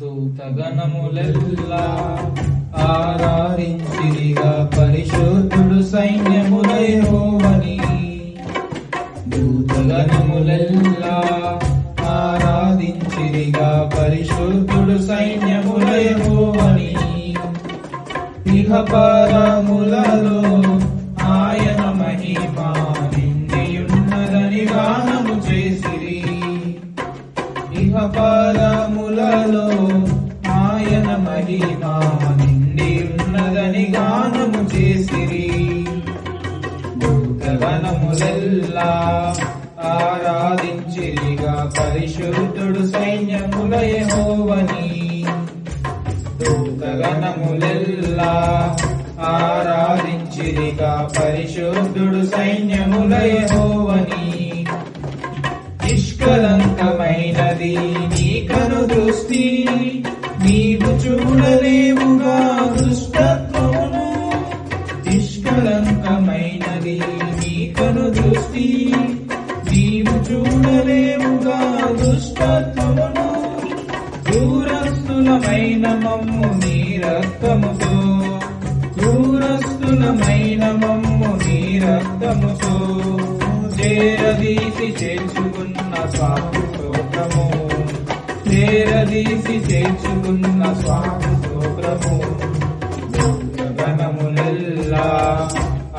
దూతగణములెల్లా ఆరాధించిరిగా పరిశోధుడు సైన్యములై హోవని దూతగణములెల్లా ఆరాధించిరిగా పరిశోధుడు సైన్యములై హోవని ఇహ పరములలో ఆయన మహిమ నిండియున్నదని గానము చేసిరి. ఇహ పరములలో మహిమా నిండి ఉన్నదని గానము చేసిరి భూతగణములెల్లా ఆరాధించిరిగా పరిశుద్ధుడు సైన్యముల భూతగణములెల్లా ఆరాధించిరిగా పరిశుద్ధుడు సైన్యముల కలంకమైనది నీ కను దృష్టి నీవు చూడలేవుగా దుష్టత్వమును నిష్కలంకమైనది నీ కను దృష్టి నీవు చూడలేవుగా దుష్టత్వమును. దూరస్తులమైన మమ్ము నీ రక్తముతో దూరస్తులమైన మమ్ము నీ రక్తముతో. చేరదీసి చేర్చుకున్న స్వామి స్తోత్రము చేరదీసి చేర్చుకున్న స్వామి స్తోత్రము గణములెల్లా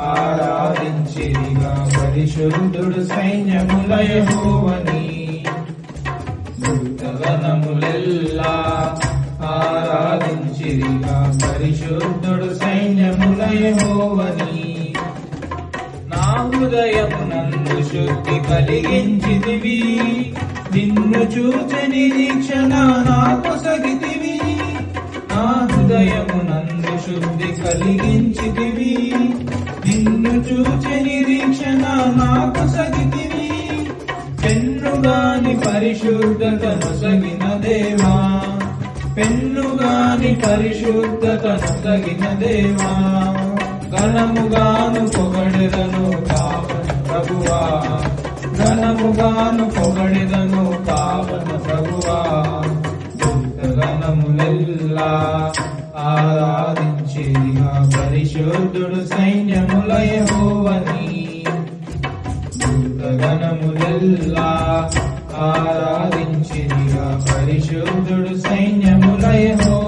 ఆరాధించిగా పరిశుద్ధుడు సైన్యములయోవని గణములెల్లా ఆరాధించిగా పరిశుద్ధుడు సైన్యములయోవని హృదయమునందు శుద్ధి కలిగించితివి. నిన్ను చూచని దీక్షణ నాకు సగితివి. నా హృదయమునందు శుద్ధి కలిగించితివి. నిన్ను చూచే దీక్షణ నాకు సగితివి. పెన్నుగాని పరిశుద్ధతను సగిన దేవా. పెన్నుగాని పరిశుద్ధతను సగిన దేవా. గణముగాను పొగడెదను ప్రభువా. ఘనముగాను పొగడిదను పావన ప్రభువా. ఘనములెల్లా ఆరాధించేది మా పరిశుద్ధుడు సైన్యములయోవని ఘనములెల్లా ఆరాధించేది మా పరిశుద్ధుడు సైన్యములయో